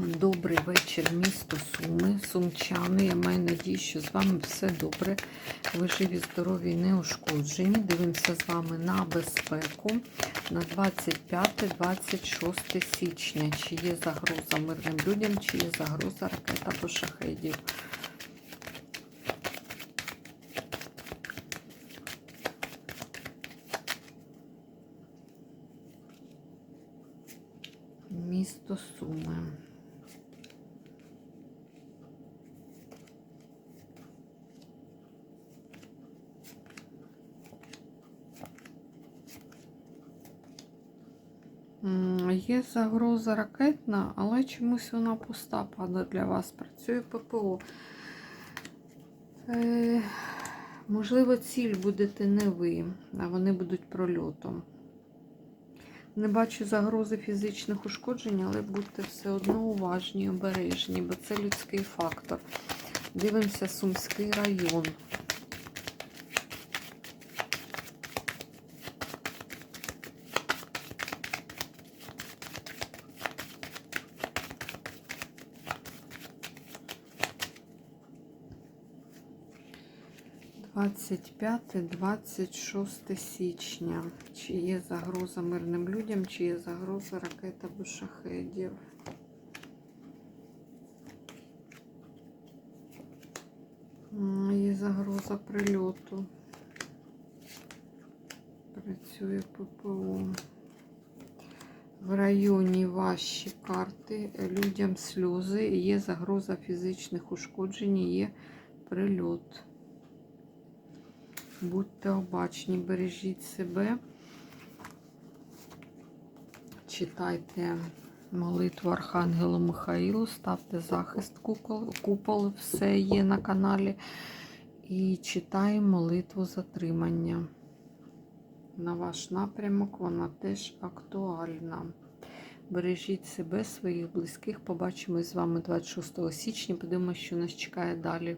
Добрий вечір, місто Суми, Сумчани. Я маю надію, що з вами все добре. Ви живі, здорові, неушкоджені. Дивимося з вами на безпеку на 25-26 січня. Чи є загроза мирним людям, чи є загроза ракет або шахедів. Місто Суми. Є загроза ракетна, але чомусь вона пуста падає для вас. Працює ППО. Е, можливо, ціль будете не ви, а вони будуть прольотом. Не бачу загрози фізичних ушкоджень, але будьте все одно уважні обережні, бо це людський фактор. Дивимося Сумський район. Двадцять п'яте, двадцять шосте січня. Чи є загроза мирним людям, чи є загроза ракет або шахедів? Є загроза прильоту. Працює ППО. В районі ваші карти. Людям сльози. Є загроза фізичних ушкоджень, є прильот. Будьте обачні, бережіть себе. Читайте молитву Архангелу Михаїлу, ставте захист купол, купол, все є на каналі. І читаємо молитву затримання. На ваш напрямок вона теж актуальна. Бережіть себе, своїх близьких. Побачимось з вами 26 січня. Подивимося, що нас чекає далі.